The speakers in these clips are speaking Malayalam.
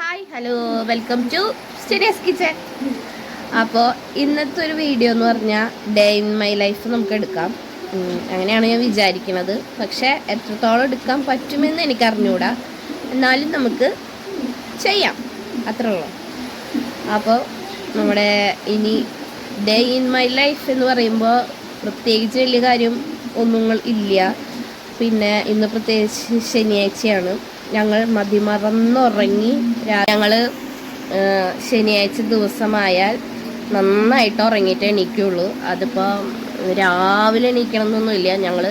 Hi hello welcome to studious kitchen അപ്പോൾ ഇന്നത്തെ ഒരു വീഡിയോ എന്ന് പറഞ്ഞാൽ ഡേ ഇൻ മൈ ലൈഫ് നമുക്ക് എടുക്കാം. അങ്ങനെയാണ് ഞാൻ വിചാരിക്കുന്നത് പക്ഷേ എത്രത്തോളം എടുക്കാൻ പറ്റുമെന്ന് എനിക്ക് അറിഞ്ഞുകൂടാ എന്നാലും നമുക്ക് ചെയ്യാം. അത്രേ ഉള്ളൂ. അപ്പോൾ നമ്മുടെ ഇനി ഡേ ഇൻ മൈ ലൈഫ് എന്ന് പറയുമ്പോൾ പ്രത്യേകിച്ച് വലിയ കാര്യം ഒന്നും ഇല്ല. പിന്നെ ഇന്ന് പ്രത്യേകിച്ച് ശനിയാഴ്ചയാണ്. ഞങ്ങൾ മതിമറന്നുറങ്ങി ഞങ്ങൾ ശനിയാഴ്ച ദിവസമായാൽ നന്നായിട്ട് ഉറങ്ങിയിട്ട് എണീക്കുള്ളൂ. അതിപ്പോൾ രാവിലെ എണീക്കണം എന്നൊന്നുമില്ല ഞങ്ങൾ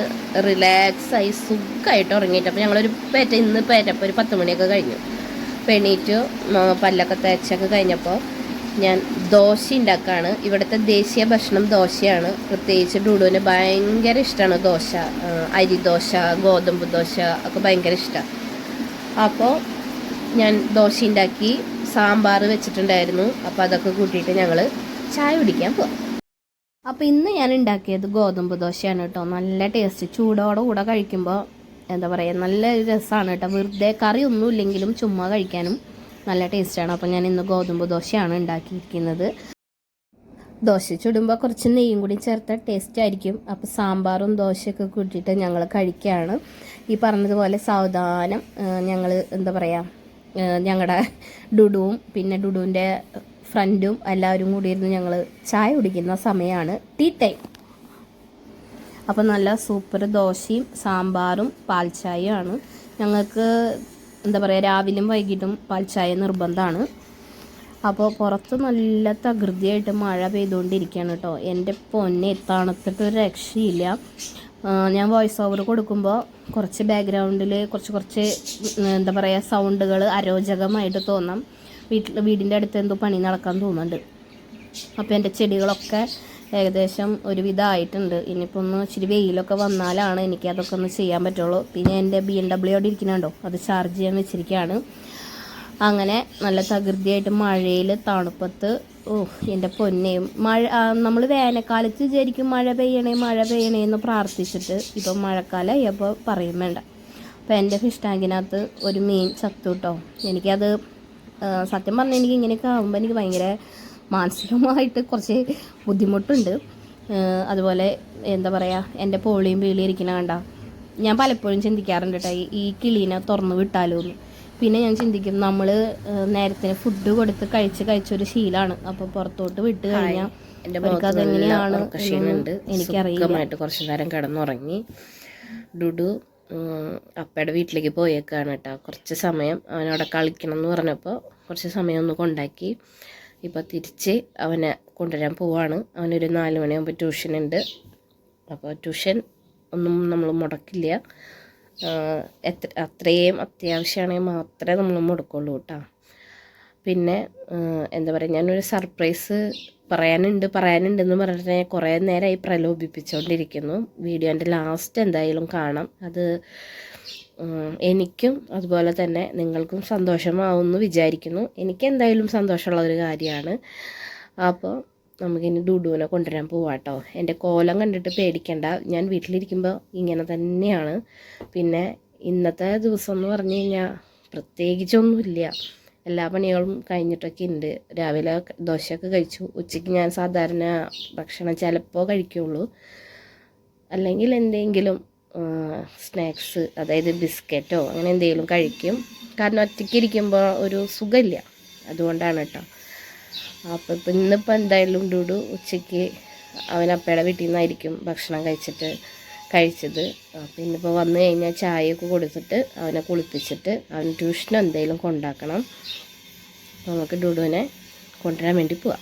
റിലാക്സ് ആയി സുഖമായിട്ട് ഉറങ്ങിയിട്ട് അപ്പോൾ ഞങ്ങളൊരു പേറ്റ ഇന്ന് പേറ്റപ്പോൾ ഒരു പത്ത് മണിയൊക്കെ കഴിഞ്ഞു. അപ്പോൾ എണീറ്റ് പല്ലൊക്കെ തേച്ചൊക്കെ കഴിഞ്ഞപ്പോൾ ഞാൻ ദോശ ഉണ്ടാക്കുകയാണ് ഇവിടുത്തെ ദേശീയ ഭക്ഷണം ദോശയാണ്. പ്രത്യേകിച്ച് ഡൂഡുവിന് ഭയങ്കര ഇഷ്ടമാണ് ദോശ. അരി ദോശ ഗോതമ്പ് ദോശ ഒക്കെ ഭയങ്കര ഇഷ്ടമാണ് അപ്പോൾ ഞാൻ ദോശ ഉണ്ടാക്കി സാമ്പാർ വെച്ചിട്ടുണ്ടായിരുന്നു. അപ്പോൾ അതൊക്കെ കൂട്ടിയിട്ട് ഞങ്ങൾ ചായ കുടിക്കാൻ പോകും അപ്പോൾ ഇന്ന് ഞാൻ ഉണ്ടാക്കിയത് ഗോതമ്പ് ദോശയാണ് കേട്ടോ. നല്ല ടേസ്റ്റ് ചൂടോടെ കൂടെ കഴിക്കുമ്പോൾ എന്താ പറയുക നല്ല രസമാണ് കേട്ടോ. വെറുതെ കറി ഒന്നും ഇല്ലെങ്കിലും ചുമ്മാ കഴിക്കാനും നല്ല ടേസ്റ്റാണ് അപ്പോൾ ഞാൻ ഇന്ന് ഗോതമ്പ് ദോശയാണ് ഉണ്ടാക്കിയിരിക്കുന്നത്. ദോശ ചുടുമ്പോൾ കുറച്ച് നെയ്യും കൂടി ചേർത്ത ടേസ്റ്റ് ആയിരിക്കും. അപ്പോൾ സാമ്പാറും ദോശയൊക്കെ കൂട്ടിയിട്ട് ഞങ്ങൾ കഴിക്കുകയാണ്. ഈ പറഞ്ഞതുപോലെ സാവധാനം ഞങ്ങൾ എന്താ പറയുക ഞങ്ങളുടെ ഡുഡുവും പിന്നെ ഡുഡുവിന്റെ ഫ്രണ്ടും എല്ലാവരും കൂടി ഇരുന്ന് ഞങ്ങൾ ചായ കുടിക്കുന്ന സമയമാണ് ടീ ടൈം. അപ്പോൾ നല്ല സൂപ്പർ ദോശയും സാമ്പാറും പാൽച്ചായയാണ് ഞങ്ങൾക്ക് എന്താ പറയുക രാവിലെയും വൈകിട്ടും പാൽച്ചായ നിർബന്ധമാണ് അപ്പോൾ പുറത്ത് നല്ല തകൃതിയായിട്ട് മഴ പെയ്തുകൊണ്ടിരിക്കുകയാണ് കേട്ടോ എന്റെ പൊന്നെ തണുത്തിട്ടൊരു രക്ഷയില്ല. ഞാൻ വോയിസ് ഓവർ കൊടുക്കുമ്പോൾ കുറച്ച് ബാക്ക്ഗ്രൗണ്ടിൽ കുറച്ച് കുറച്ച് എന്താ പറയുക സൗണ്ടുകൾ അരോചകമായിട്ട് തോന്നാം. വീട്ടിൽ വീടിന്റെ അടുത്ത് എന്തോ പണി നടക്കാൻ തോന്നുന്നുണ്ട്. അപ്പോൾ എന്റെ ചെടികളൊക്കെ ഏകദേശം ഒരുവിധമായിട്ടുണ്ട് ഇനിയിപ്പോൾ ഒന്ന് ഇച്ചിരി വെയിലൊക്കെ വന്നാലാണ് എനിക്ക് അതൊക്കെ ഒന്ന് ചെയ്യാൻ പറ്റുള്ളൂ. പിന്നെ എന്റെ ബി എം ഡബ്ല്യു അവിടെ ഇരിക്കുന്നുണ്ടോ? അത് ചാർജ് ചെയ്യാൻ വെച്ചിരിക്കുകയാണ്. അങ്ങനെ നല്ല തകൃതിയായിട്ട് മഴയിൽ തണുപ്പത്ത് ഓ എന്റെ പൊന്നെയും മഴ നമ്മൾ വേനൽക്കാലത്ത് വിചാരിക്കും മഴ പെയ്യണേ മഴ പെയ്യണേ എന്ന് പ്രാർത്ഥിച്ചിട്ട് ഇപ്പം മഴക്കാലമായി അപ്പോൾ പറയും വേണ്ട. അപ്പോൾ എന്റെ ഫിഷ് ടാങ്കിനകത്ത് ഒരു മീൻ ചത്തു കേട്ടോ എനിക്കത് സത്യം പറഞ്ഞാൽ എനിക്ക് ഇങ്ങനെയൊക്കെ ആകുമ്പോൾ എനിക്ക് ഭയങ്കര മാനസികമായിട്ട് കുറച്ച് ബുദ്ധിമുട്ടുണ്ട്. അതുപോലെ എന്താ പറയുക എന്റെ പോളിയും പീളിയും ഇരിക്കണ കണ്ട. ഞാൻ പലപ്പോഴും ചിന്തിക്കാറുണ്ട് കേട്ടോ ഈ കിളീനെ തുറന്ന് വിട്ടാലോ എന്ന് പിന്നെ ഞാൻ ചിന്തിക്കും നമ്മൾ നേരത്തിന് ഫുഡ് കൊടുത്ത് കഴിച്ച് കഴിച്ചൊരു ശീലമാണ് അപ്പോൾ പുറത്തോട്ട് വിട്ട് കഴിഞ്ഞാൽ അതെങ്ങനെയാണ് എനിക്കറിയാമായിട്ട് കുറച്ച് നേരം കിടന്നുറങ്ങി. ഡുഡു അപ്പയുടെ വീട്ടിലേക്ക് പോയേക്കാണ് കേട്ടോ. കുറച്ച് സമയം അവനവിടെ കളിക്കണം എന്ന് പറഞ്ഞപ്പോൾ കുറച്ച് സമയം ഒന്ന് കൊണ്ടാക്കി. ഇപ്പോൾ തിരിച്ച് അവനെ കൊണ്ടുവരാൻ പോവാണ്. അവനൊരു നാല് മണിയാകുമ്പോൾ ട്യൂഷൻ ഉണ്ട് അപ്പോൾ ട്യൂഷൻ ഒന്നും നമ്മൾ മുടക്കില്ല. എത്ര അത്രയും അത്യാവശ്യമാണെങ്കിൽ മാത്രമേ നമ്മൾ മുടക്കുള്ളൂ കേട്ടോ. പിന്നെ എന്താ പറയുക ഞാനൊരു സർപ്രൈസ് പറയാനുണ്ട് പറയാനുണ്ടെന്ന് പറഞ്ഞിട്ട് ഞാൻ കുറേ നേരമായി പ്രലോഭിപ്പിച്ചുകൊണ്ടിരിക്കുന്നു. വീഡിയോന്റെ ലാസ്റ്റ് എന്തായാലും കാണാം. അത് എനിക്കും അതുപോലെ തന്നെ നിങ്ങൾക്കും സന്തോഷമാവുമെന്ന് വിചാരിക്കുന്നു. എനിക്ക് എന്തായാലും സന്തോഷമുള്ള ഒരു കാര്യമാണ്. അപ്പോൾ നമുക്കിനി ഡുഡുവിനെ കൊണ്ടുവരാൻ പോവാട്ടോ എന്റെ കോലം കണ്ടിട്ട് പേടിക്കണ്ട. ഞാൻ വീട്ടിലിരിക്കുമ്പോൾ ഇങ്ങനെ തന്നെയാണ്. പിന്നെ ഇന്നത്തെ ദിവസം എന്ന് പറഞ്ഞു കഴിഞ്ഞാൽ പ്രത്യേകിച്ചൊന്നുമില്ല. എല്ലാ പണികളും കഴിഞ്ഞിട്ടൊക്കെ ഉണ്ട് രാവിലെ ദോശയൊക്കെ കഴിച്ചു. ഉച്ചയ്ക്ക് ഞാൻ സാധാരണ ഭക്ഷണം ചിലപ്പോൾ കഴിക്കുള്ളൂ. അല്ലെങ്കിൽ എന്തെങ്കിലും സ്നാക്സ് അതായത് ബിസ്ക്കറ്റോ അങ്ങനെ എന്തെങ്കിലും കഴിക്കും. കാരണം ഒറ്റയ്ക്ക് ഇരിക്കുമ്പോൾ ഒരു സുഖമില്ല. അതുകൊണ്ടാണ് കേട്ടോ അപ്പോൾ ഇപ്പം ഇന്നിപ്പോൾ എന്തായാലും ഡുഡു ഉച്ചയ്ക്ക് അവൻ അപ്പയുടെ വീട്ടിൽ നിന്നായിരിക്കും ഭക്ഷണം കഴിച്ചിട്ട് കഴിച്ചത്. അപ്പം ഇന്നിപ്പോൾ വന്നു കഴിഞ്ഞാൽ ചായയൊക്കെ കൊടുത്തിട്ട് അവനെ കുളിപ്പിച്ചിട്ട് അവൻ ട്യൂഷൻ എന്തെങ്കിലും കൊണ്ടാക്കണം. നമുക്ക് ഡുഡുവിനെ കൊണ്ടുവരാൻ വേണ്ടി പോവാം.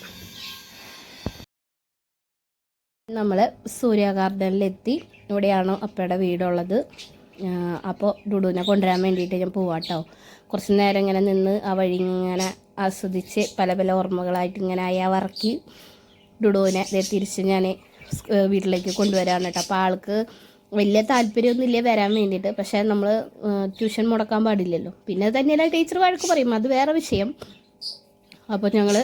നമ്മൾ സൂര്യ ഗാർഡനിലെത്തി. ഇവിടെയാണ് അപ്പയുടെ വീടുള്ളത്. അപ്പോൾ ഡുഡുവിനെ കൊണ്ടുവരാൻ വേണ്ടിയിട്ട് ഞാൻ പോവാട്ടോ. കുറച്ച് നേരം ഇങ്ങനെ നിന്ന് ആ വഴി ഇങ്ങനെ ആസ്വദിച്ച് പല പല ഓർമ്മകളായിട്ട് ഇങ്ങനെ അയവറക്കി ഡുഡുവിനെ ദേ തിരിച്ച് ഞാൻ വീട്ടിലേക്ക് കൊണ്ടുവരാൻ കേട്ടോ. അപ്പോൾ ആൾക്ക് വലിയ താല്പര്യമൊന്നുമില്ല വരാൻ വേണ്ടിയിട്ട്. പക്ഷേ നമ്മൾ ട്യൂഷൻ മുടക്കാൻ പാടില്ലല്ലോ. പിന്നെ തന്നെയല്ല ടീച്ചർ വഴക്ക് പറയും. അത് വേറെ വിഷയം. അപ്പോൾ ഞങ്ങൾ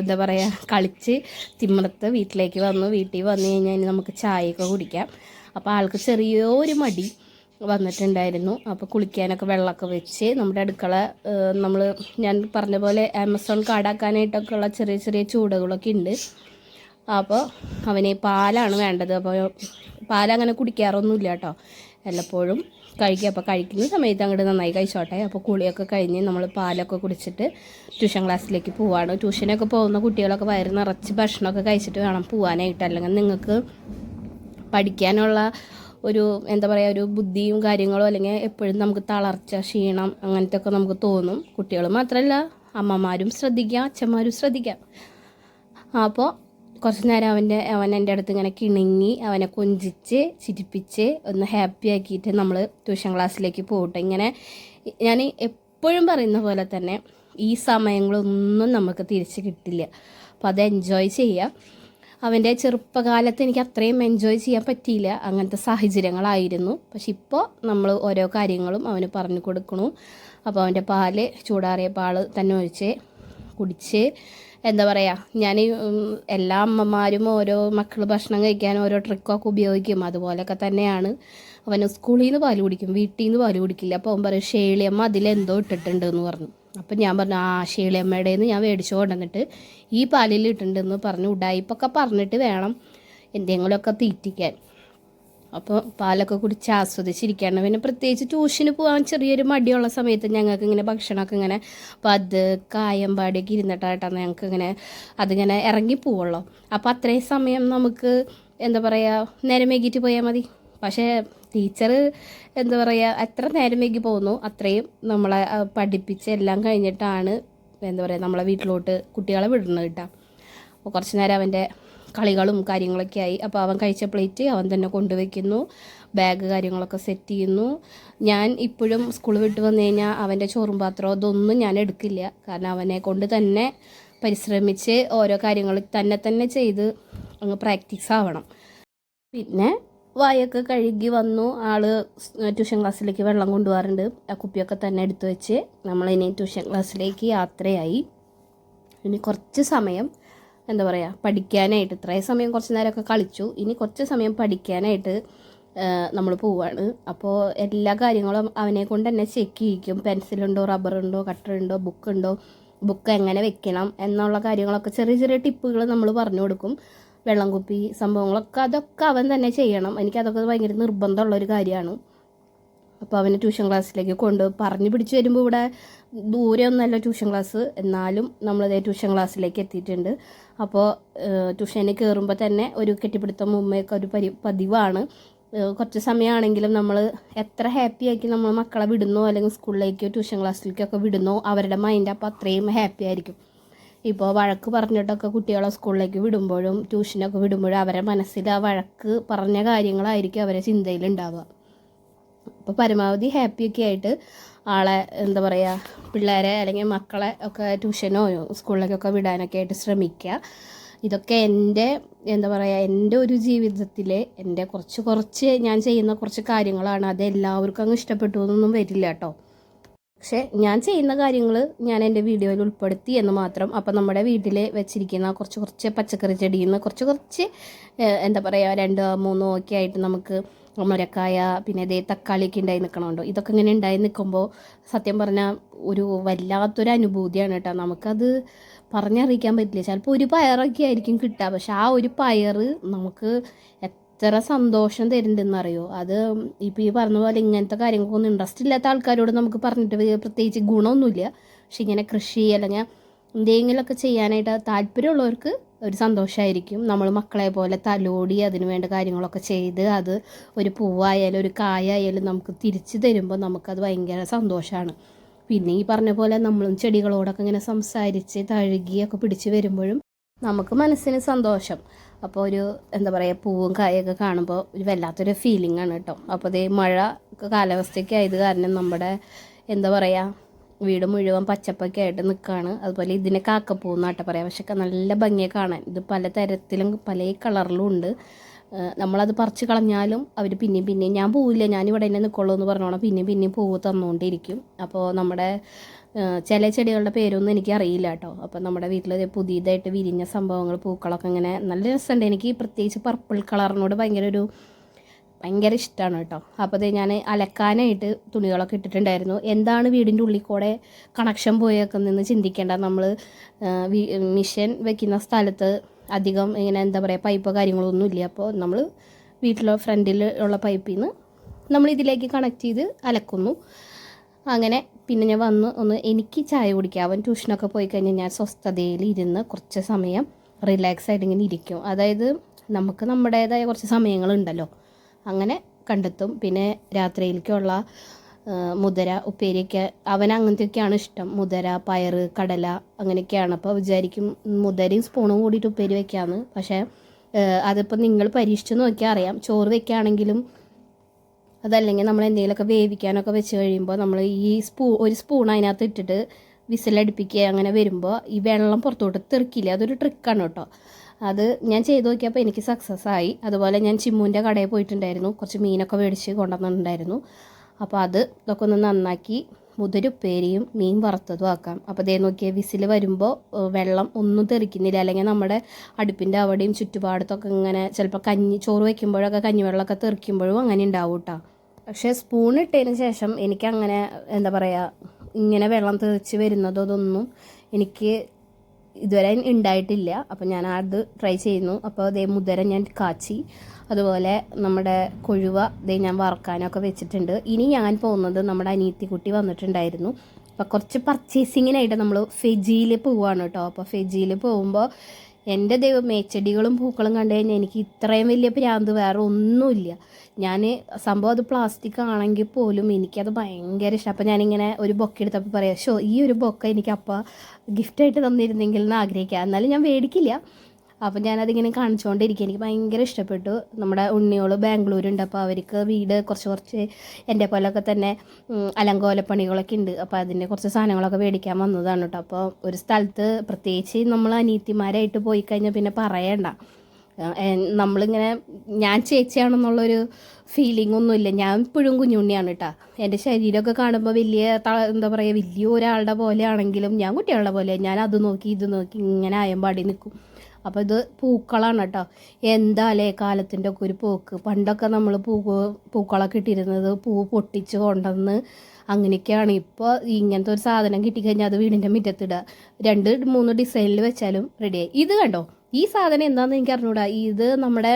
എന്താ പറയുക കളിച്ച് തിമ്മറത്ത് വീട്ടിലേക്ക് വന്നു. വീട്ടിൽ വന്നു കഴിഞ്ഞാൽ നമുക്ക് ചായയൊക്കെ കുടിക്കാം. അപ്പോൾ ആൾക്ക് ചെറിയൊരു മടി. വന്നിട്ടുണ്ടായിരുന്നു. അപ്പോൾ കുളിക്കാനൊക്കെ വെള്ളമൊക്കെ വെച്ച് നമ്മുടെ അടുക്കള നമ്മൾ ഞാൻ പറഞ്ഞ പോലെ ആമസോൺ കാടാക്കാനായിട്ടൊക്കെ ഉള്ള ചെറിയ ചെറിയ ചൂടുകളൊക്കെ ഉണ്ട്. അപ്പോൾ അവന് പാലാണ് വേണ്ടത്. അപ്പോൾ പാലങ്ങനെ കുടിക്കാറൊന്നുമില്ല കേട്ടോ. വല്ലപ്പോഴും കഴിക്കുക അപ്പോൾ കഴിക്കുന്ന സമയത്ത് അങ്ങോട്ട് നന്നായി കഴിച്ചോട്ടെ. അപ്പോൾ കുളിയൊക്കെ കഴിഞ്ഞ് നമ്മൾ പാലൊക്കെ കുടിച്ചിട്ട് ട്യൂഷൻ ക്ലാസ്സിലേക്ക് പോവാണ്. ട്യൂഷനൊക്കെ പോകുന്ന കുട്ടികളൊക്കെ വയറ് നിറച്ച് ഭക്ഷണമൊക്കെ കഴിച്ചിട്ട് വേണം പോവാനായിട്ട്. അല്ലെങ്കിൽ നിങ്ങൾക്ക് പഠിക്കാനുള്ള ഒരു എന്താ പറയുക ഒരു ബുദ്ധിയും കാര്യങ്ങളും അല്ലെങ്കിൽ എപ്പോഴും നമുക്ക് തളർച്ച ക്ഷീണം അങ്ങനത്തെ ഒക്കെ നമുക്ക് തോന്നും. കുട്ടികൾ മാത്രമല്ല അമ്മമാരും ശ്രദ്ധിക്കാം അച്ഛന്മാരും ശ്രദ്ധിക്കാം അപ്പോൾ കുറച്ച് നേരം അവന്റെ അവൻ എന്റെ അടുത്ത് ഇങ്ങനെ കിണുങ്ങി അവനെ കൊഞ്ചിച്ച് ചിരിപ്പിച്ച് ഒന്ന് ഹാപ്പി ആക്കിയിട്ട് നമ്മൾ ട്യൂഷൻ ക്ലാസ്സിലേക്ക് പോകട്ടെ ഇങ്ങനെ ഞാൻ എപ്പോഴും പറയുന്ന പോലെ തന്നെ ഈ സമയങ്ങളൊന്നും നമുക്ക് തിരിച്ച് കിട്ടില്ല. അപ്പോൾ അത് എൻജോയ് ചെയ്യുക. അവന്റെ ചെറുപ്പകാലത്ത് എനിക്ക് അത്രയും എൻജോയ് ചെയ്യാൻ പറ്റിയില്ല. അങ്ങനത്തെ സാഹചര്യങ്ങളായിരുന്നു. പക്ഷെ ഇപ്പോൾ നമ്മൾ ഓരോ കാര്യങ്ങളും അവന് പറഞ്ഞു കൊടുക്കണു. അപ്പോൾ അവന്റെ പാൽ ചൂടാറിയ പാൽ തന്നെ ഒഴിച്ച് കുടിച്ച് എന്താ പറയുക ഞാൻ എല്ലാ അമ്മമാരും ഓരോ മക്കൾ ഭക്ഷണം കഴിക്കാൻ ഓരോ ട്രിക്കൊക്കെ ഉപയോഗിക്കും. അതുപോലൊക്കെ തന്നെയാണ്. അവന് സ്കൂളിൽ നിന്ന് പാൽ കുടിക്കും വീട്ടിൽ നിന്ന് പാൽ കുടിക്കില്ല. അപ്പോൾ അവൻ പറയും ഷേളിയമ്മ അതിലെന്തോ ഇട്ടിട്ടുണ്ട് എന്ന് പറഞ്ഞു. അപ്പം ഞാൻ പറഞ്ഞു ആ ഷേളിയമ്മയുടെ നിന്ന് ഞാൻ മേടിച്ചു കൊണ്ടുവന്നിട്ട് ഈ പാലിൽ ഇട്ടിട്ടുണ്ടെന്ന് പറഞ്ഞു. ഉടായിപ്പൊക്കെ പറഞ്ഞിട്ട് വേണം എന്തെങ്കിലുമൊക്കെ തീറ്റിക്കാൻ. അപ്പോൾ പാലൊക്കെ കുടിച്ച് ആസ്വദിച്ചിരിക്കുകയാണ്. പിന്നെ പ്രത്യേകിച്ച് ട്യൂഷന് പോകാൻ ചെറിയൊരു മടിയുള്ള സമയത്ത് ഞങ്ങൾക്ക് ഇങ്ങനെ ഭക്ഷണമൊക്കെ ഇങ്ങനെ പത് കായമ്പാടിയൊക്കെ ഇരുന്നിട്ടായിട്ടാണ് ഞങ്ങൾക്ക് ഇങ്ങനെ അതിങ്ങനെ ഇറങ്ങി പോവുള്ളൂ. അപ്പോൾ അത്രയും സമയം നമുക്ക് എന്താ പറയുക നേരം വൈകിട്ട് പോയാൽ മതി. പക്ഷേ ടീച്ചർ എന്താ പറയുക എത്ര നേരം പോകുന്നു അത്രയും നമ്മളെ പഠിപ്പിച്ച് എല്ലാം കഴിഞ്ഞിട്ടാണ് എന്താ പറയുക നമ്മളെ വീട്ടിലോട്ട് കുട്ടികളെ വിടുന്നത് കേട്ടോ. അപ്പോൾ കുറച്ച് നേരം അവന്റെ കളികളും കാര്യങ്ങളൊക്കെ ആയി. അപ്പോൾ അവൻ കഴിച്ച പ്ലേറ്റ് അവൻ തന്നെ കൊണ്ടുവയ്ക്കുന്നു ബാഗ് കാര്യങ്ങളൊക്കെ സെറ്റ് ചെയ്യുന്നു. ഞാൻ ഇപ്പോഴും സ്കൂൾ വിട്ട് വന്നു കഴിഞ്ഞാൽ അവന്റെ ചോറും പാത്രമോ ഇതൊന്നും ഞാൻ എടുക്കില്ല. കാരണം അവനെ കൊണ്ട് തന്നെ പരിശ്രമിച്ച് ഓരോ കാര്യങ്ങൾ തന്നെ തന്നെ ചെയ്ത് അങ്ങ് പ്രാക്ടീസ് ആവണം. പിന്നെ വായൊക്കെ കഴുകി വന്നു. ആൾ ട്യൂഷൻ ക്ലാസ്സിലേക്ക് വെള്ളം കൊണ്ടുപോകാറുണ്ട്. ആ കുപ്പിയൊക്കെ തന്നെ എടുത്തു വെച്ച് നമ്മളിനി ട്യൂഷൻ ക്ലാസ്സിലേക്ക് യാത്രയായി. ഇനി കുറച്ച് സമയം എന്താ പറയുക പഠിക്കാനായിട്ട് ഇത്രയും സമയം കുറച്ച് നേരമൊക്കെ കളിച്ചു. ഇനി കുറച്ച് സമയം പഠിക്കാനായിട്ട് നമ്മൾ പോവാണ്. അപ്പോൾ എല്ലാ കാര്യങ്ങളും അവനെ കൊണ്ട് തന്നെ ചെക്ക് ചെയ്യിക്കും. പെൻസിലുണ്ടോ റബ്ബറുണ്ടോ കട്ടറുണ്ടോ ബുക്കുണ്ടോ ബുക്ക് എങ്ങനെ വെക്കണം എന്നുള്ള കാര്യങ്ങളൊക്കെ ചെറിയ ചെറിയ ടിപ്പുകൾ നമ്മൾ പറഞ്ഞു കൊടുക്കും. വെള്ളം കുപ്പി സംഭവങ്ങളൊക്കെ അതൊക്കെ അവൻ തന്നെ ചെയ്യണം. എനിക്ക് അതൊക്കെ ഭയങ്കര നിർബന്ധമുള്ള ഒരു കാര്യമാണ്. അപ്പോൾ അവനെ ട്യൂഷൻ ക്ലാസ്സിലേക്ക് കൊണ്ട് പറഞ്ഞു പിടിച്ച് വരുമ്പോൾ ഇവിടെ ദൂരെ ഒന്നല്ല ട്യൂഷൻ ക്ലാസ് എന്നാലും നമ്മളിതേ ട്യൂഷൻ ക്ലാസ്സിലേക്ക് എത്തിയിട്ടുണ്ട്. അപ്പോൾ ട്യൂഷന് കയറുമ്പോൾ തന്നെ ഒരു കെട്ടിപ്പിടുത്തം മുമ്പൊക്കെ ഒരു പരി പതിവാണ്. കുറച്ച് സമയമാണെങ്കിലും നമ്മൾ എത്ര ഹാപ്പി ആക്കി നമ്മൾ മക്കളെ വിടുന്നോ അല്ലെങ്കിൽ സ്കൂളിലേക്കോ ട്യൂഷൻ ക്ലാസ്സിലേക്കോ ഒക്കെ വിടുന്നോ അവരുടെ മൈൻഡ് അപ്പോൾ അത്രയും ഹാപ്പി ആയിരിക്കും. ഇപ്പോൾ വഴക്ക് പറഞ്ഞിട്ടൊക്കെ കുട്ടികളെ സ്കൂളിലേക്ക് വിടുമ്പോഴും ട്യൂഷനൊക്കെ വിടുമ്പോഴും അവരെ മനസ്സിൽ ആ വഴക്ക് പറഞ്ഞ കാര്യങ്ങളായിരിക്കും അവരെ ചിന്തയിൽ ഉണ്ടാവുക അപ്പോൾ പരമാവധി ഹാപ്പിയൊക്കെ ആയിട്ട് ആളെ എന്താ പറയുക പിള്ളേരെ അല്ലെങ്കിൽ മക്കളെ ഒക്കെ ട്യൂഷനോ സ്കൂളിലേക്കൊക്കെ വിടാനൊക്കെ ആയിട്ട് ശ്രമിക്കുക. ഇതൊക്കെ എന്റെ എന്താ പറയുക എന്റെ ഒരു ജീവിതത്തിലെ എന്റെ കുറച്ച് കുറച്ച് ഞാൻ ചെയ്യുന്ന കുറച്ച് കാര്യങ്ങളാണ്. അത് എല്ലാവർക്കും അങ്ങ് ഇഷ്ടപ്പെട്ടു എന്നൊന്നും വരില്ല കേട്ടോ. പക്ഷേ ഞാൻ ചെയ്യുന്ന കാര്യങ്ങൾ ഞാൻ എന്റെ വീഡിയോയിൽ ഉൾപ്പെടുത്തി എന്ന് മാത്രം. അപ്പം നമ്മുടെ വീട്ടിൽ വെച്ചിരിക്കുന്ന കുറച്ച് കുറച്ച് പച്ചക്കറി ചെടിയിൽ നിന്ന് കുറച്ച് കുറച്ച് എന്താ പറയുക രണ്ടോ മൂന്നോ ഒക്കെ ആയിട്ട് നമുക്ക് മുരക്കായ പിന്നെ ഇതേ തക്കാളിയൊക്കെ ഉണ്ടായി നിൽക്കണമുണ്ടോ ഇതൊക്കെ ഇങ്ങനെ ഉണ്ടായി നിൽക്കുമ്പോൾ സത്യം പറഞ്ഞാൽ ഒരു വല്ലാത്തൊരു അനുഭൂതിയാണ് കേട്ടോ. നമുക്കത് പറഞ്ഞറിയിക്കാൻ പറ്റില്ല. ചിലപ്പോൾ ഒരു പയറൊക്കെ ആയിരിക്കും കിട്ടുക. പക്ഷെ ആ ഒരു പയർ നമുക്ക് എത്ര സന്തോഷം തരുന്നുണ്ടെന്നറിയോ? അത് ഇപ്പോൾ ഈ പറഞ്ഞ പോലെ ഇങ്ങനത്തെ കാര്യങ്ങൾക്കൊന്നും ഇൻട്രസ്റ്റ് ഇല്ലാത്ത ആൾക്കാരോട് നമുക്ക് പറഞ്ഞിട്ട് പ്രത്യേകിച്ച് ഗുണമൊന്നുമില്ല. പക്ഷെ ഇങ്ങനെ കൃഷി അല്ലെങ്കിൽ എന്തെങ്കിലുമൊക്കെ ചെയ്യാനായിട്ട് താല്പര്യമുള്ളവർക്ക് ഒരു സന്തോഷമായിരിക്കും നമ്മൾ മക്കളെ പോലെ തലോടി അതിന് വേണ്ട കാര്യങ്ങളൊക്കെ ചെയ്ത് അത് ഒരു പൂവായാലും ഒരു കായായാലും നമുക്ക് തിരിച്ചു തരുമ്പോൾ നമുക്കത് ഭയങ്കര സന്തോഷമാണ്. പിന്നെ ഈ പറഞ്ഞ പോലെ നമ്മളും ചെടികളോടൊക്കെ ഇങ്ങനെ സംസാരിച്ച് തഴുകിയൊക്കെ പിടിച്ച് വരുമ്പോഴും നമുക്ക് മനസ്സിന് സന്തോഷം. അപ്പോൾ ഒരു എന്താ പറയുക പൂവും കായൊക്കെ കാണുമ്പോൾ ഒരു വല്ലാത്തൊരു ഫീലിംഗ് ആണ് കേട്ടോ അപ്പോൾ അതേ മഴ കാലാവസ്ഥയൊക്കെ ആയത് കാരണം നമ്മുടെ എന്താ പറയുക വീട് മുഴുവൻ പച്ചപ്പൊക്കെ ആയിട്ട് നിൽക്കുകയാണ് അതുപോലെ ഇതിനെ കാക്കപ്പൂ എന്നാട്ടെ പറയാം. പക്ഷെ നല്ല ഭംഗിയെ കാണാൻ. ഇത് പല തരത്തിലും പല കളറിലും ഉണ്ട്. നമ്മളത് പറിച്ച് കളഞ്ഞാലും അവർ പിന്നെയും പിന്നെയും ഞാൻ പോവില്ല ഞാനിവിടെ തന്നെ നിൽക്കുള്ളൂ എന്ന് പറഞ്ഞോണം. പിന്നെയും പിന്നെയും പൂവ് തന്നുകൊണ്ടിരിക്കും അപ്പോൾ നമ്മുടെ ചില ചെടികളുടെ പേരൊന്നും എനിക്ക് അറിയില്ല കേട്ടോ. അപ്പം നമ്മുടെ വീട്ടിൽ പുതിയതായിട്ട് വിരിഞ്ഞ സംഭവങ്ങൾ പൂക്കളൊക്കെ ഇങ്ങനെ നല്ല രസമുണ്ട്. എനിക്ക് പ്രത്യേകിച്ച് പർപ്പിൾ കളറിനോട് ഭയങ്കര ഒരു ഭയങ്കര ഇഷ്ടമാണ് കേട്ടോ. അപ്പോൾ അത് ഞാൻ അലക്കാനായിട്ട് തുണികളൊക്കെ ഇട്ടിട്ടുണ്ടായിരുന്നു. എന്താണ് വീടിന്റെ ഉള്ളിൽ കൂടെ കണക്ഷൻ പോയേക്കുന്നതെന്ന് ചിന്തിക്കേണ്ട. നമ്മൾ മിഷൻ വെക്കുന്ന സ്ഥലത്ത് അധികം ഇങ്ങനെ എന്താ പറയുക പൈപ്പോ കാര്യങ്ങളൊന്നും ഇല്ല. അപ്പോൾ നമ്മൾ വീട്ടിലോ ഫ്രണ്ടിൽ ഉള്ള പൈപ്പിൽ നിന്ന് നമ്മൾ ഇതിലേക്ക് കണക്ട് ചെയ്ത് അലക്കുന്നു. അങ്ങനെ പിന്നെ ഞാൻ വന്ന് ഒന്ന് എനിക്ക് ചായ കുടിക്കാം. അവൻ ട്യൂഷനൊക്കെ പോയി കഴിഞ്ഞാൽ ഞാൻ സ്വസ്ഥതയിൽ ഇരുന്ന് കുറച്ച് സമയം റിലാക്സ് ആയിട്ട് ഇങ്ങനെ ഇരിക്കും. അതായത് നമുക്ക് നമ്മുടേതായ കുറച്ച് സമയങ്ങളുണ്ടല്ലോ. അങ്ങനെ കണ്ടെത്തും. പിന്നെ രാത്രിയിലേക്കുള്ള മുതര ഉപ്പേരിയൊക്കെ അവൻ അങ്ങനത്തെയൊക്കെയാണ് ഇഷ്ടം. മുതര പയറ് കടല അങ്ങനെയൊക്കെയാണ്. അപ്പോൾ വിചാരിക്കും മുതരയും സ്പൂണും കൂടിയിട്ട് ഉപ്പേരി വെക്കാമെന്ന് പക്ഷേ അതിപ്പോൾ നിങ്ങൾ പരീക്ഷിച്ച് നോക്കിയാൽ അറിയാം. ചോറ് വെക്കുകയാണെങ്കിലും അതല്ലെങ്കിൽ നമ്മൾ എന്തെങ്കിലുമൊക്കെ വേവിക്കാനൊക്കെ വെച്ച് കഴിയുമ്പോൾ നമ്മൾ ഈ സ്പൂ ഒരു സ്പൂൺ അതിനകത്ത് ഇട്ടിട്ട് വിസിലടിപ്പിക്കുക അങ്ങനെ വരുമ്പോൾ ഈ വെള്ളം പുറത്തോട്ട് തെറിക്കില്ല? അതൊരു ട്രിക്കാണ് കേട്ടോ. അത് ഞാൻ ചെയ്ത് നോക്കിയപ്പോൾ എനിക്ക് സക്സസ് ആയി. അതുപോലെ ഞാൻ ചിമ്മുവിന്റെ കടയിൽ പോയിട്ടുണ്ടായിരുന്നു. കുറച്ച് മീനൊക്കെ മേടിച്ച് കൊണ്ടുവന്നിട്ടുണ്ടായിരുന്നു. അപ്പോൾ അത് ഇതൊക്കെ ഒന്ന് നന്നാക്കി മുതിരുപ്പേരിയും മീൻ വറുത്തതും ആക്കാം. അപ്പോൾ ദേ നോക്കിയ വിസിൽ വരുമ്പോൾ വെള്ളം ഒന്നും തെറിക്കുന്നില്ല. അല്ലെങ്കിൽ നമ്മുടെ അടുപ്പിന്റെ അവിടെയും ചുറ്റുപാടത്തൊക്കെ ഇങ്ങനെ ചിലപ്പോൾ കഞ്ഞി ചോറ് വയ്ക്കുമ്പോഴൊക്കെ കഞ്ഞിവെള്ളമൊക്കെ തെറിക്കുമ്പോഴും അങ്ങനെ ഉണ്ടാവും കേട്ടോ. പക്ഷേ സ്പൂൺ ഇട്ടതിന് ശേഷം എനിക്ക് അങ്ങനെ എന്താ പറയുക ഇങ്ങനെ വെള്ളം തെറിച്ച് വരുന്നതോ അതൊന്നും എനിക്ക് ഇതുവരെ ഉണ്ടായിട്ടില്ല. അപ്പോൾ ഞാൻ അത് ട്രൈ ചെയ്യുന്നു. അപ്പോൾ അതേ മുതര ഞാൻ കാച്ചി. അതുപോലെ നമ്മുടെ കൊഴുവ ദേ ഞാൻ വറക്കാനൊക്കെ വെച്ചിട്ടുണ്ട്. ഇനി ഞാൻ പോകുന്നത് നമ്മുടെ അനിയത്തി കുട്ടി വന്നിട്ടുണ്ടായിരുന്നു. അപ്പോൾ കുറച്ച് പർച്ചേസിങ്ങിനായിട്ട് നമ്മൾ ഫെജിയിൽ പോവുകയാണ് കേട്ടോ. അപ്പോൾ ഫെജിയിൽ പോകുമ്പോൾ എന്റെ ദൈവമേ ചെടികളും പൂക്കളും കണ്ടു കഴിഞ്ഞാൽ എനിക്ക് ഇത്രയും വലിയ ഭ്രാന്ത് വേറെ ഒന്നുമില്ല. ഞാൻ സംഭവം അത് പ്ലാസ്റ്റിക് ആണെങ്കിൽ പോലും എനിക്കത് ഭയങ്കര ഇഷ്ടം. അപ്പോൾ ഞാനിങ്ങനെ ഒരു ബൊക്ക എടുത്തപ്പോൾ പറയാം ഷോ ഈ ഒരു ബൊക്ക അപ്പം ഗിഫ്റ്റായിട്ട് തന്നിരുന്നെങ്കിൽ എന്ന് ആഗ്രഹിക്കുക എന്നാലും ഞാൻ മേടിക്കില്ല. അപ്പം ഞാനതിങ്ങനെ കാണിച്ചുകൊണ്ടിരിക്കുക എനിക്ക് ഭയങ്കര ഇഷ്ടപ്പെട്ടു. നമ്മുടെ ഉണ്ണിയോൾ ബാംഗ്ലൂരുണ്ട്. അപ്പോൾ അവർക്ക് വീട് കുറച്ച് കുറച്ച് എന്റെ പോലൊക്കെ തന്നെ അലങ്കോല അലങ്കോലപ്പണികളൊക്കെ ഉണ്ട്. അപ്പോൾ അതിന്റെ കുറച്ച് സാധനങ്ങളൊക്കെ മേടിക്കാൻ വന്നതാണ് കേട്ടോ അപ്പോൾ ഒരു സ്ഥലത്ത് പ്രത്യേകിച്ച് നമ്മൾ അനീത്തിമാരായിട്ട് പോയി കഴിഞ്ഞാൽ പിന്നെ പറയണ്ട. നമ്മളിങ്ങനെ ഞാൻ ചേച്ചിയാണെന്നുള്ളൊരു ഫീലിംഗ് ഒന്നുമില്ല ഞാൻ ഇപ്പോഴും കുഞ്ഞുണ്ണിയാണ് കേട്ടോ എന്റെ ശരീരമൊക്കെ കാണുമ്പോൾ വലിയ എന്താ പറയുക വലിയ ഒരാളുടെ പോലെ ആണെങ്കിലും ഞാൻ കുട്ടികളുടെ പോലെ ഞാൻ അത് നോക്കി ഇത് നോക്കി ഇങ്ങനെ അയമ്പാടി നിൽക്കും. അപ്പോൾ ഇത് പൂക്കളാണ് കേട്ടോ. എന്താലേ കാലത്തിന്റെ ഒക്കെ ഒരു പോക്ക്. പണ്ടൊക്കെ നമ്മൾ പൂ പൂക്കളൊക്കെ ഇട്ടിരുന്നത് പൂ പൊട്ടിച്ച് കൊണ്ടുവന്ന് അങ്ങനെയൊക്കെയാണ്. ഇപ്പോൾ ഇങ്ങനത്തെ ഒരു സാധനം കിട്ടിക്കഴിഞ്ഞാൽ അത് വീടിന്റെ മുറ്റത്തിടുക രണ്ട് മൂന്ന് ഡിസൈനിൽ വെച്ചാലും റെഡിയായി. ഇത് കണ്ടോ? ഈ സാധനം എന്താണെന്ന് എനിക്ക് അറിഞ്ഞൂടാ. ഇത് നമ്മുടെ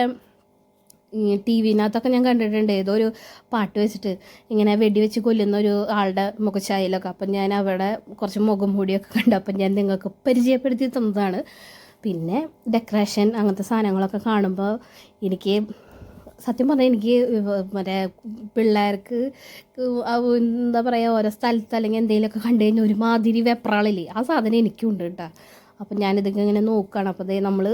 ടി വിനകത്തൊക്കെ ഞാൻ കണ്ടിട്ടുണ്ട്. ഏതോ ഒരു പാട്ട് വെച്ചിട്ട് ഇങ്ങനെ വെടിവെച്ച് കൊല്ലുന്ന ഒരു ആളുടെ മുഖച്ചായയിലൊക്കെ അപ്പം ഞാൻ അവിടെ കുറച്ച് മുഖം മൂടിയൊക്കെ കണ്ടു. അപ്പം ഞാൻ നിങ്ങൾക്ക് പരിചയപ്പെടുത്തി തന്നതാണ്. പിന്നെ ഡെക്കറേഷൻ അങ്ങനത്തെ സാധനങ്ങളൊക്കെ കാണുമ്പോൾ എനിക്ക് സത്യം പറഞ്ഞാൽ എനിക്ക് മറ്റേ പിള്ളേർക്ക് എന്താ പറയുക ഓരോ സ്ഥലത്ത് അല്ലെങ്കിൽ എന്തെങ്കിലുമൊക്കെ കണ്ടു കഴിഞ്ഞാൽ ഒരുമാതിരി വെപ്രാളില്ലേ. ആ സാധനം എനിക്കും ഉണ്ട് കേട്ടോ. അപ്പം ഞാനിതൊക്കെ ഇങ്ങനെ നോക്കുകയാണ്. അപ്പോൾ അതേ നമ്മൾ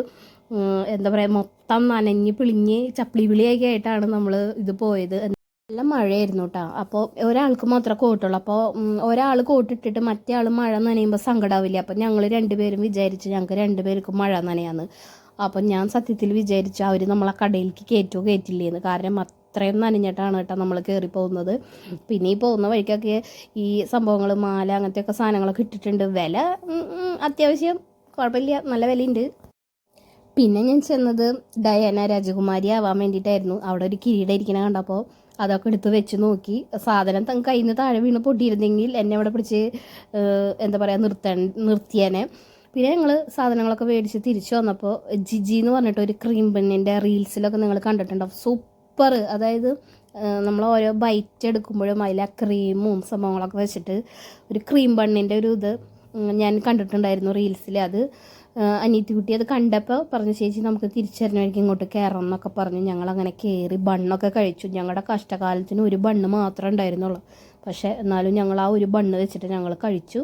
എന്താ പറയുക മൊത്തം നനഞ്ഞ് പിളിഞ്ഞ് ചപ്പിളി വിളിയൊക്കെ ആയിട്ടാണ് നമ്മൾ ഇത് പോയത്. നല്ല മഴയായിരുന്നു കേട്ടോ അപ്പോൾ ഒരാൾക്ക് മാത്രമേ കോട്ടുള്ളൂ. അപ്പോൾ ഒരാൾ കോട്ടിട്ടിട്ട് മറ്റേ ആൾ മഴ നനയുമ്പോൾ സങ്കടാവില്ല? അപ്പോൾ ഞങ്ങൾ രണ്ടുപേരും വിചാരിച്ചു ഞങ്ങൾക്ക് രണ്ടുപേർക്കും മഴ നനയാന്ന്. അപ്പോൾ ഞാൻ സത്യത്തിൽ വിചാരിച്ചു അവർ നമ്മളെ കടയിലേക്ക് കയറ്റുമോ കയറ്റില്ലേന്ന് കാരണം അത്രയും നനഞ്ഞിട്ടാണ് കേട്ടോ നമ്മൾ കയറി പോകുന്നത്. പിന്നെ ഈ പോകുന്ന വഴിക്കൊക്കെ ഈ സംഭവങ്ങൾ മാല അങ്ങനത്തെയൊക്കെ സാധനങ്ങളൊക്കെ ഇട്ടിട്ടുണ്ട്. വില അത്യാവശ്യം കുഴപ്പമില്ല. നല്ല വിലയുണ്ട്. പിന്നെ ഞാൻ ചെന്നത് ഡയാന രാജകുമാരി ആവാൻ വേണ്ടിയിട്ടായിരുന്നു. അവിടെ ഒരു കിരീടം ഇരിക്കണ കണ്ടപ്പോൾ അതൊക്കെ എടുത്ത് വെച്ച് നോക്കി. സാധനം കയ്യിൽ നിന്ന് താഴെ വീണ് പൊട്ടിയിരുന്നെങ്കിൽ എന്നെ അവിടെ പിടിച്ച് എന്താ പറയുക നിർത്ത നിർത്തിയേനെ. പിന്നെ ഞങ്ങൾ സാധനങ്ങളൊക്കെ മേടിച്ച് തിരിച്ചു വന്നപ്പോൾ ജിജി എന്ന് പറഞ്ഞിട്ട് ഒരു ക്രീം പെണ്ണിന്റെ റീൽസിലൊക്കെ നിങ്ങൾ കണ്ടിട്ടുണ്ടാവും. സൂപ്പർ അതായത് നമ്മൾ ഓരോ ബൈറ്റ് എടുക്കുമ്പോഴും അതിൽ ആ ക്രീമും സംഭവങ്ങളൊക്കെ വെച്ചിട്ട് ഒരു ക്രീം ബണ്ണിന്റെ ഒരു ഇത് ഞാൻ കണ്ടിട്ടുണ്ടായിരുന്നു റീൽസിൽ അത്. അനിയത്തി കുട്ടി അത് കണ്ടപ്പോൾ പറഞ്ഞു ചേച്ചി നമുക്ക് തിരിച്ചറിഞ്ഞ വഴിക്ക് ഇങ്ങോട്ട് കയറണം എന്നൊക്കെ പറഞ്ഞു. ഞങ്ങൾ അങ്ങനെ കയറി ബണ്ണൊക്കെ കഴിച്ചു. ഞങ്ങളുടെ കഷ്ടകാലത്തിന് ഒരു ബണ്ണ് മാത്രമേ ഉണ്ടായിരുന്നുള്ളൂ. പക്ഷേ എന്നാലും ഞങ്ങൾ ആ ഒരു ബണ്ണ് വെച്ചിട്ട് ഞങ്ങൾ കഴിച്ചു.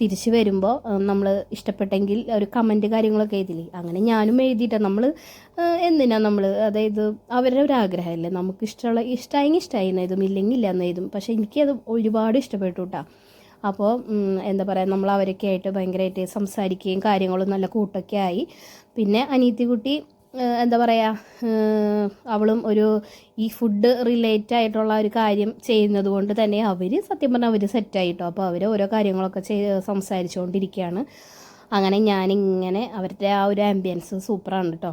തിരിച്ചു വരുമ്പോൾ നമ്മൾ ഇഷ്ടപ്പെട്ടെങ്കിൽ ഒരു കമന്റ് കാര്യങ്ങളൊക്കെ എഴുതില്ലേ? അങ്ങനെ ഞാനും എഴുതിയിട്ട് നമ്മൾ എന്തിനാ നമ്മൾ അതായത് അവരുടെ ഒരു ആഗ്രഹമല്ലേ? നമുക്ക് ഇഷ്ടമുള്ള ഇഷ്ടമായെങ്കിൽ ഇഷ്ടമായി എന്ന് ഇല്ലെങ്കിൽ ഇല്ല എന്ന് പക്ഷേ എനിക്കത് ഒരുപാട് ഇഷ്ടപ്പെട്ടു കേട്ടോ അപ്പോൾ എന്താ പറയുക നമ്മൾ അവരൊക്കെ ആയിട്ട് ഭയങ്കരമായിട്ട് സംസാരിക്കുകയും കാര്യങ്ങളും നല്ല കൂട്ടൊക്കെ ആയി. പിന്നെ അനീത്തിക്കുട്ടി കുട്ടി എന്താ പറയുക അവളും ഒരു ഈ ഫുഡ് റിലേറ്റ് ആയിട്ടുള്ള ഒരു കാര്യം ചെയ്യുന്നത് കൊണ്ട് തന്നെ അവർ സത്യം പറഞ്ഞാൽ അവർ സെറ്റായിട്ടോ അപ്പോൾ അവർ ഓരോ കാര്യങ്ങളൊക്കെ ചെയ്ത് സംസാരിച്ചുകൊണ്ടിരിക്കുകയാണ് അങ്ങനെ ഞാനിങ്ങനെ അവരുടെ ആ ഒരു ആംബിയൻസ് സൂപ്പറാണ് കേട്ടോ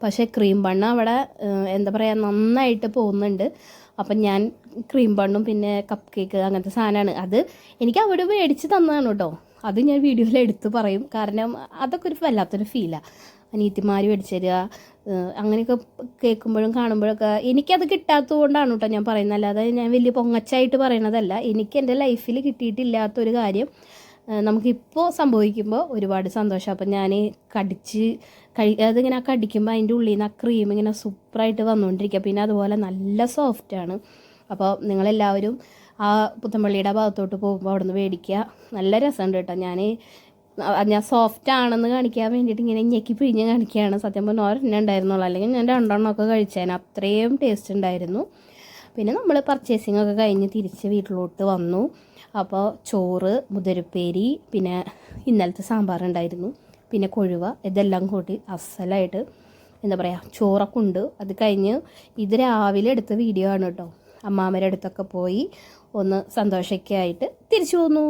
പക്ഷേ ക്രീം ബണ്ണ് അവിടെ എന്താ പറയുക നന്നായിട്ട് പോകുന്നുണ്ട്. അപ്പം ഞാൻ ക്രീം ബണ്ണും പിന്നെ കപ്പ് കേക്ക് അങ്ങനത്തെ സാധനമാണ്. അത് എനിക്ക് അവിടെ മേടിച്ച് തന്നതാണ് കേട്ടോ. അത് ഞാൻ വീഡിയോയിൽ എടുത്ത് പറയും. കാരണം അതൊക്കെ ഒരു വല്ലാത്തൊരു ഫീലാണ് അനിയത്തിമാർ മേടിച്ചു തരിക അങ്ങനെയൊക്കെ കേൾക്കുമ്പോഴും കാണുമ്പോഴൊക്കെ എനിക്കത് കിട്ടാത്തത് കൊണ്ടാണ് കേട്ടോ ഞാൻ പറയുന്നത്. അല്ലാതെ ഞാൻ വലിയ പൊങ്ങച്ചായിട്ട് പറയണതല്ല. എനിക്ക് എന്റെ ലൈഫിൽ കിട്ടിയിട്ടില്ലാത്തൊരു കാര്യം നമുക്കിപ്പോൾ സംഭവിക്കുമ്പോൾ ഒരുപാട് സന്തോഷം. അപ്പം ഞാൻ കടിച്ച് കഴി അതിങ്ങനെ കടിക്കുമ്പോൾ അതിന്റെ ഉള്ളിൽ നിന്ന് ആ ക്രീം ഇങ്ങനെ സൂപ്പറായിട്ട് വന്നുകൊണ്ടിരിക്കുക പിന്നെ അതുപോലെ നല്ല സോഫ്റ്റാണ് അപ്പോൾ നിങ്ങളെല്ലാവരും ആ പുത്തമ്പള്ളിയുടെ ഭാഗത്തോട്ട് പോകുമ്പോൾ അവിടെ നിന്ന് മേടിക്കുക നല്ല രസമുണ്ട് കേട്ടോ ഞാൻ ഞാൻ സോഫ്റ്റ് ആണെന്ന് കാണിക്കാൻ വേണ്ടിയിട്ട് ഇങ്ങനെ ഞെക്കി പിഴിഞ്ഞ് കാണിക്കുകയാണ് സത്യം പറഞ്ഞാൽ ഒരെണ്ണം ഉണ്ടായിരുന്നുള്ളൂ. അല്ലെങ്കിൽ ഞാൻ രണ്ടെണ്ണമൊക്കെ കഴിച്ചേനെ. അത്രയും ടേസ്റ്റ് ഉണ്ടായിരുന്നു. പിന്നെ നമ്മൾ പർച്ചേസിംഗ് ഒക്കെ കഴിഞ്ഞ് തിരിച്ച് വീട്ടിലോട്ട് വന്നു. അപ്പോൾ ചോറ് മുതിരപ്പേരി പിന്നെ ഇന്നലത്തെ സാമ്പാർ ഉണ്ടായിരുന്നു. പിന്നെ കൊഴുവ ഇതെല്ലാം കൂട്ടി അസലായിട്ട് എന്താ പറയുക ചോറൊക്കെ ഉണ്ട്. അത് കഴിഞ്ഞ് ഇത് രാവിലെ എടുത്ത വീഡിയോ ആണ് കേട്ടോ. അമ്മാമ്മയുടെ അടുത്തൊക്കെ പോയി ഒന്ന് സന്തോഷമൊക്കെ ആയിട്ട് തിരിച്ചു പോന്നു